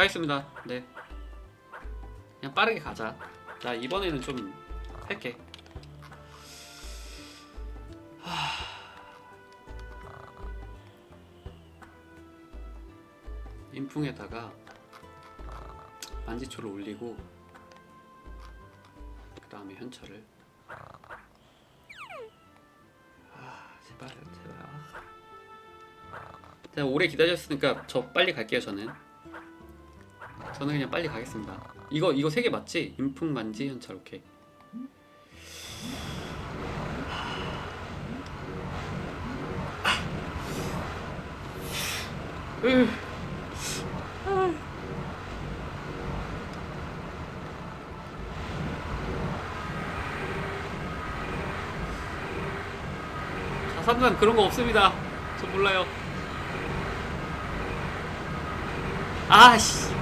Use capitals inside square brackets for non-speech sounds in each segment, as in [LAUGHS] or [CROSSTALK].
가겠습니다. 네. 그냥 빠르게 가자. 나 이번에는 좀 할게. 하... 인풍에다가 만지초를 올리고 그 다음에 현철을 아 제발 제발 제가 오래 기다렸으니까 저 빨리 갈게요 저는 저는 그냥 빨리 가겠습니다 이거 이거 세 개 맞지? 인풍 만지 현철 오케이 으. 자산단 그런 거 없습니다. 저 몰라요. 아씨.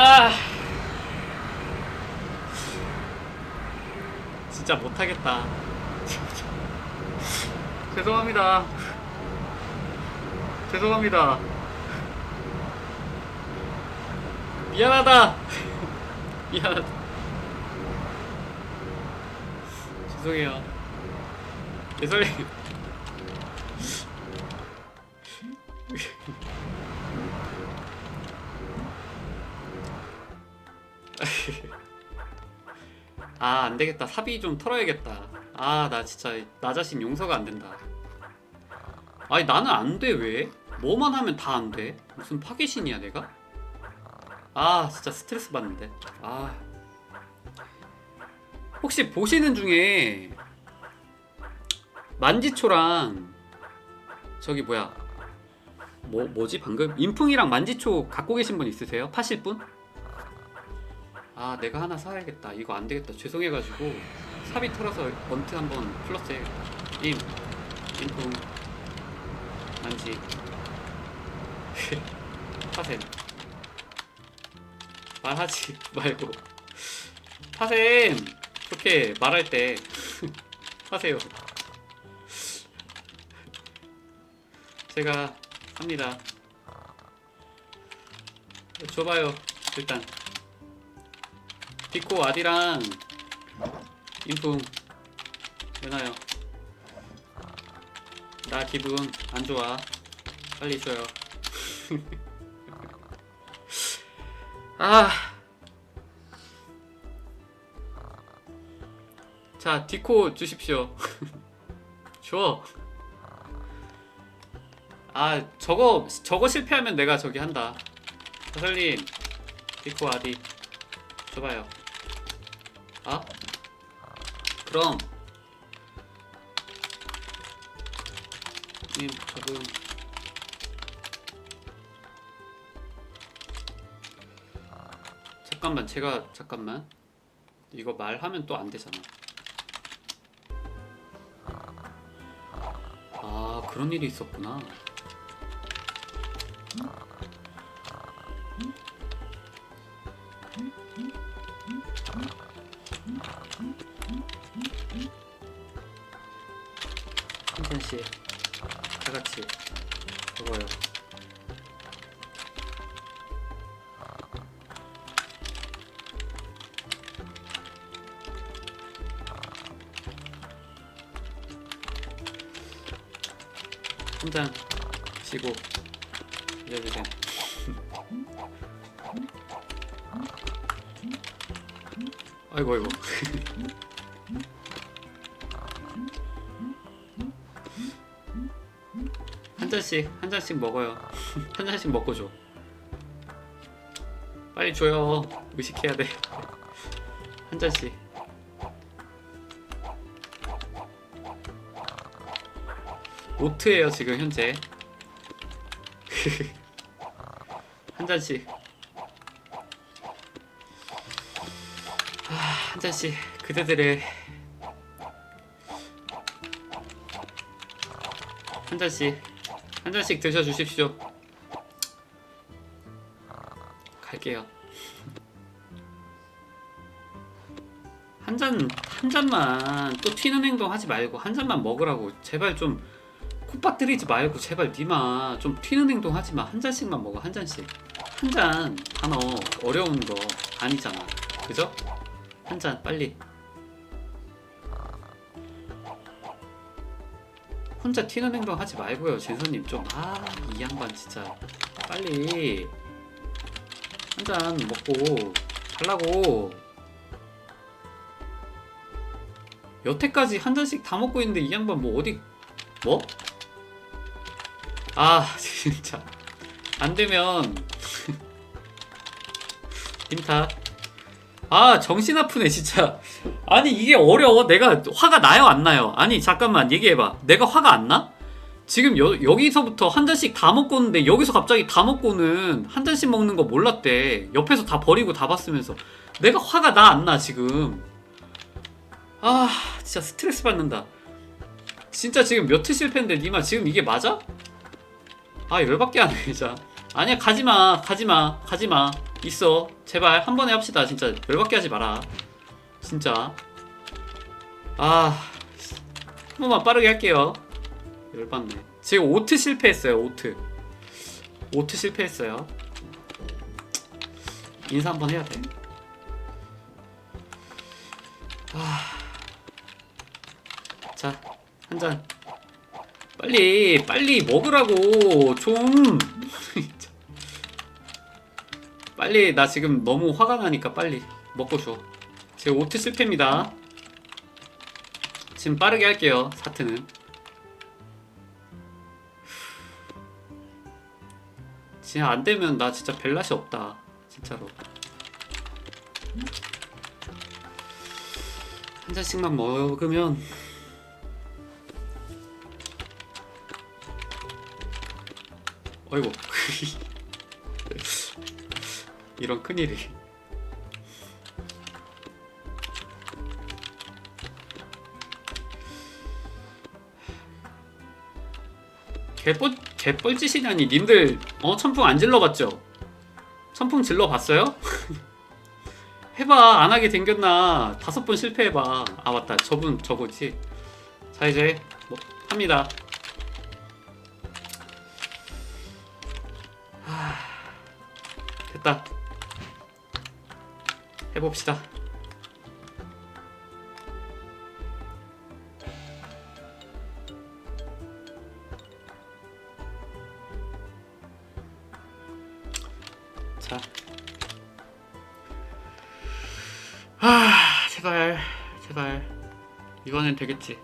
아. 진짜 못하겠다. [LAUGHS] 죄송합니다. 죄송합니다. 미안하다. [LAUGHS] 미안하다. 죄송해요. 예설님. 아, 안 되겠다. 사비 좀 털어야겠다. 아, 나 진짜 나 자신 용서가 안 된다. 아니, 나는 안 돼, 왜? 뭐만 하면 다 안 돼? 무슨 파괴신이야, 내가? 아, 진짜 스트레스 받는데. 아. 혹시 보시는 중에 만지초랑 저기 뭐야 뭐 뭐지 방금 인풍이랑 만지초 갖고 계신 분 있으세요? 파실 분? 아 내가 하나 사야겠다. 이거 안 되겠다. 죄송해가지고 삽이 털어서 번트 한번 플러스 해야겠다 임. 인풍 만지. [LAUGHS] 파셈 말하지 [LAUGHS] 말고. 파셈 좋게 말할 때 [LAUGHS] 하세요. 제가 합니다. 줘봐요. 일단 디코 아디랑 인풍 내놔요. 나 기분 안 좋아. 빨리 줘요. [LAUGHS] 아. 자, 디코 주십시오. [LAUGHS] 줘. 아 저거 저거 실패하면 내가 저기 한다 사설님 디코 아디 줘봐요 아. 그럼. 님 적응 잠깐만 제가 잠깐만. 이거 말하면 또 안 되잖아. 아 그런 일이 있었구나 한 잔씩 다 같이 먹어요. 한잔 쉬고 이어주세요. [LAUGHS] 아이고 아이고. [LAUGHS] 한 잔씩 한 잔씩 먹어요. [LAUGHS] 한 잔씩 먹고 줘. 빨리 줘요. 의식해야 돼. [LAUGHS] 한 잔씩. 노트예요 지금 현재. [LAUGHS] 한 잔씩. 아, 한 잔씩 그대들의 한 잔씩 한 잔씩 드셔 주십시오. 갈게요. 한 잔, 한 잔만 또 튀는 행동 하지 말고 한 잔만 먹으라고 제발 좀 콧바뜨리지 말고 제발 니마 좀 튀는 행동 하지 마. 한 잔씩만 먹어 한 잔씩. 한 잔 단어 어려운 거 아니잖아. 그죠? 한 잔 빨리. 혼자 튀는 행동 하지 말고요, 진서님 좀. 아, 이 양반 진짜 빨리 한 잔 먹고 달라고. 여태까지 한 잔씩 다 먹고 있는데 이 양반 뭐 어디 뭐? 아 [LAUGHS] 진짜 안 되면 [LAUGHS] 힘타 아 정신 아프네 진짜 아니 이게 어려워? 내가 화가 나요? 안 나요? 아니 잠깐만 얘기해봐. 내가 화가 안 나? 지금 여, 여기서부터 한 잔씩 다 먹고 오는데 여기서 갑자기 다 먹고는 한 잔씩 먹는 거 몰랐대. 옆에서 다 버리고 다 봤으면서. 내가 화가 나 안 나 지금? 아 진짜 스트레스 받는다. 진짜 지금 몇회 실패인데 니마 지금 이게 맞아? 아 열받게 하네 [LAUGHS] 진짜. 아니야 가지마 가지마 가지마. 있어. 제발 한 번에 합시다 진짜. 열받게 하지 마라 진짜. 아한 번만 빠르게 할게요. 열받네. 지금 오트 실패했어요 오트. 오트 실패했어요. 인사 한번 해야 돼. 자, 한 잔. 빨리, 빨리 먹으라고, 좀. [LAUGHS] 빨리, 나 지금 너무 화가 나니까 빨리 먹고 줘. 지금 오트 실패입니다. 지금 빠르게 할게요, 사트는. 진짜 안 되면 나 진짜 벨라시 없다. 진짜로. 한 잔씩만 먹으면 어이구 [LAUGHS] 이런 큰일이 개뻘 개뻘짓이냐니 님들 어 천풍 안 질러봤죠? 천풍 질러봤어요? [LAUGHS] 해봐 안 하게 생겼나 다섯 번 실패해봐 아 맞다 저분 저거지 자 이제 뭐 합니다 됐다. 해봅시다. 아, 제발, 제발. 이거는 되겠지.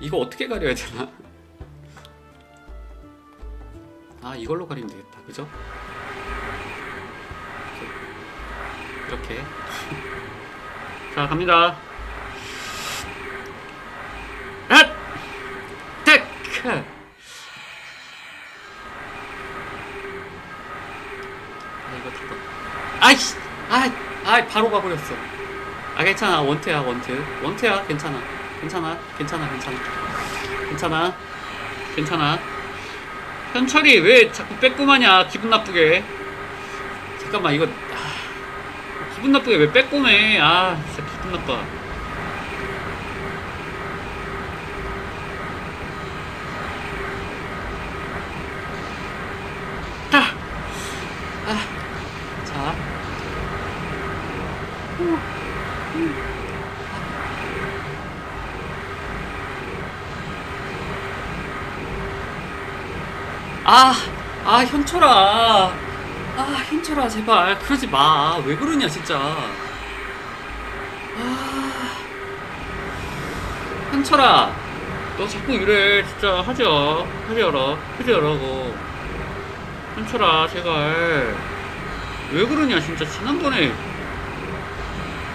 이거 어떻게 가려야 되나? 아 이걸로 가리면 되겠다 그죠? 이렇게. [LAUGHS] 자 갑니다 앗! 테크 아 이거 닫아 아이씨 아이 아이 바로 가버렸어. 아 괜찮아. 원트야 원트 원트야 괜찮아. 괜찮아 괜찮아 괜찮아. 괜찮아 괜찮아. 현철이 왜 자꾸 빼꼼하냐? 기분 나쁘게. 잠깐만 이거 아, 기분 나쁘게 왜 빼꼼해? 아 진짜 기분 나빠 아, 아, 자. 아, 아, 현철아. 아, 현철아, 제발. 그러지 마. 왜 그러냐, 진짜. 아, 현철아. 너 자꾸 이래. 진짜 하죠. 하지어라. 하지어라고. 현철아, 제발. 왜 그러냐, 진짜. 지난번에.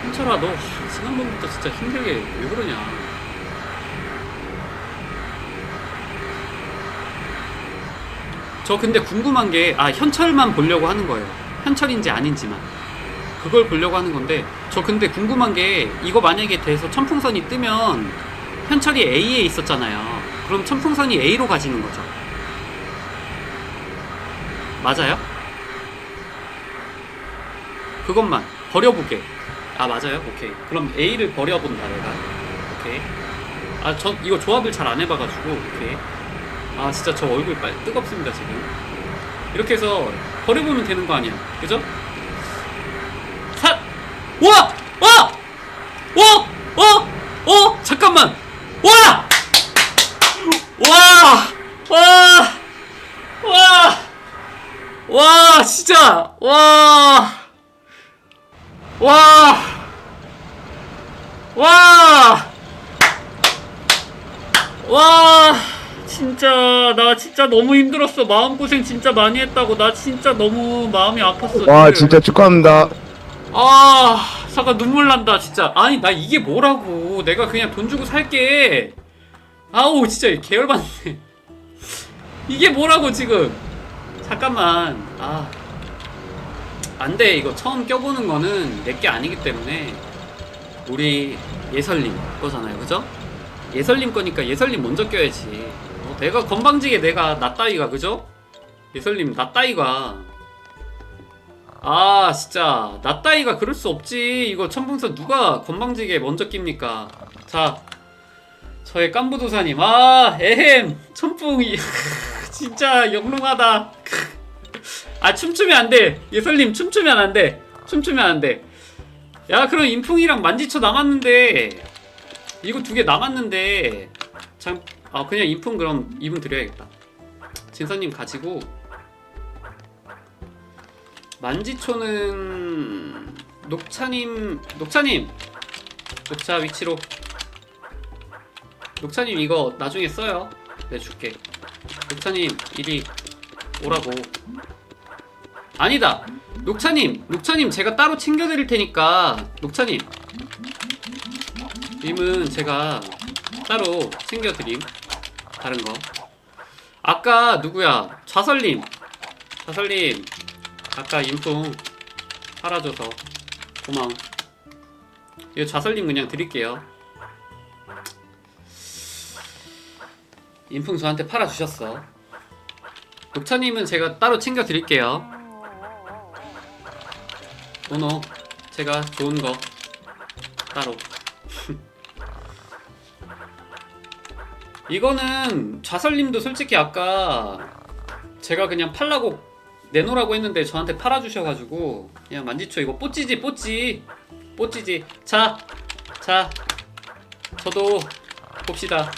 현철아, 너 지난번부터 진짜 힘들게 왜 그러냐. 저 근데 궁금한 게, 아, 현철만 보려고 하는 거예요. 현철인지 아닌지만. 그걸 보려고 하는 건데, 저 근데 궁금한 게, 이거 만약에 돼서 천풍선이 뜨면, 현철이 A에 있었잖아요. 그럼 천풍선이 A로 가지는 거죠. 맞아요? 그것만. 버려보게. 아 맞아요? 오케이 그럼 A를 버려본다 내가 오케이 아전 이거 조합을 잘 안 해봐가지고 오케이 아 진짜 저 얼굴 빨 뜨겁습니다 지금 이렇게 해서 버려보면 되는 거 아니야 그죠? 사 와! 와! 와! 어! 어! 잠깐만! 와! 와! 와! 와! 와! 진짜! 와! 와! 와! 와! 진짜 나 진짜 너무 힘들었어. 마음 고생 진짜 많이 했다고. 나 진짜 너무 마음이 아팠어. 와. 진짜 축하합니다. 아 잠깐 눈물 난다 진짜 아니 나 이게 뭐라고 내가 그냥 돈 주고 살게 아우 진짜 개열받네 이게 뭐라고 지금 잠깐만 아 안 돼 이거 처음 껴보는 거는 내게 아니기 때문에 우리 예설님 거잖아요 그죠? 예설님 거니까 예설님 먼저 껴야지 어, 내가 건방지게 내가 나 따위가 그죠? 예설님 나 따위가. 아 진짜. 나 따위가 그럴 수 없지. 이거 천풍선 누가 건방지게 먼저 낍니까? 자 저의 깐부도사님. 아 에헴! 천풍이. [LAUGHS] 진짜 영롱하다. [LAUGHS] 아 춤추면 안돼. 예설님 춤추면 안돼. 춤추면 안돼. 야 그럼 인풍이랑 만지초 남았는데. 이거 두 개 남았는데. 참 아 그냥 인풍 그럼 이분 드려야겠다. 진서님 가지고. 만지초는 녹차님 녹차님! 녹차 위치로. 녹차님 이거 나중에 써요. 내 줄게. 녹차님 이리 오라고. 아니다! 녹차님 녹차님 제가 따로 챙겨드릴 테니까 녹차님. 님은 제가 따로 챙겨드림 다른 거. 아까 누구야? 좌설님. 좌설님. 아까 인풍 팔아줘서 고마워 이거 좌설님 그냥 드릴게요. 인풍 저한테 팔아주셨어. 녹차님은 제가 따로 챙겨 드릴게요. 오노 제가 좋은 거. 따로 [LAUGHS] 이거는 좌설님도 솔직히 아까 제가 그냥 팔라고 내놓으라고 했는데 저한테 팔아주셔가지고 그냥 만지초 이거 뽀찌지 뽀찌. 뽀찌지. 자 자. 저도 봅시다.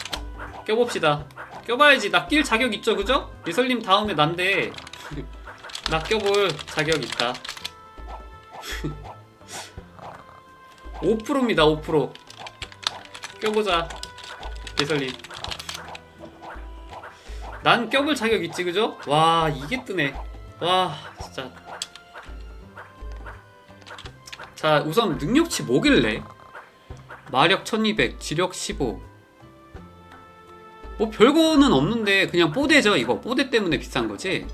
껴봅시다. 껴봐야지. 나 낄 자격 있죠 그죠? 예설님 다음에 난데 [LAUGHS] 나 껴볼 자격 있다. [LAUGHS] 5%입니다 5% 껴보자 예설님 난 껴볼 자격 있지 그죠? 와 이게 뜨네. 와 진짜. 자 우선 능력치 뭐길래? 마력 1200 지력 15 뭐 별거는 없는데 그냥 뽀대죠 이거. 뽀대 때문에 비싼 거지?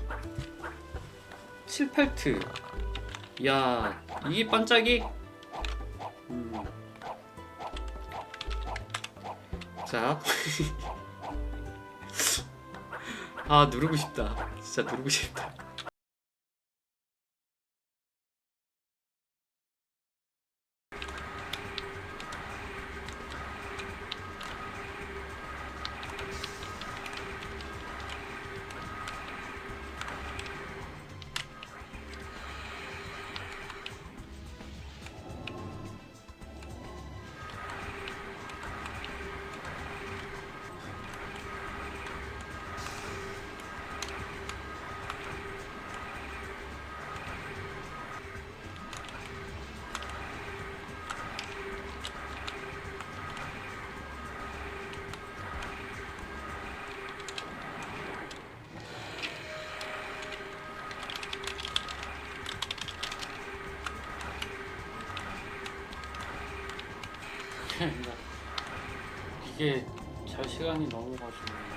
7팔트. 야 이게 반짝이? 음. 자. [LAUGHS] 아, 누르고 싶다. 진짜 누르고 싶다. [LAUGHS] 이게 잘 시간이 넘어가지고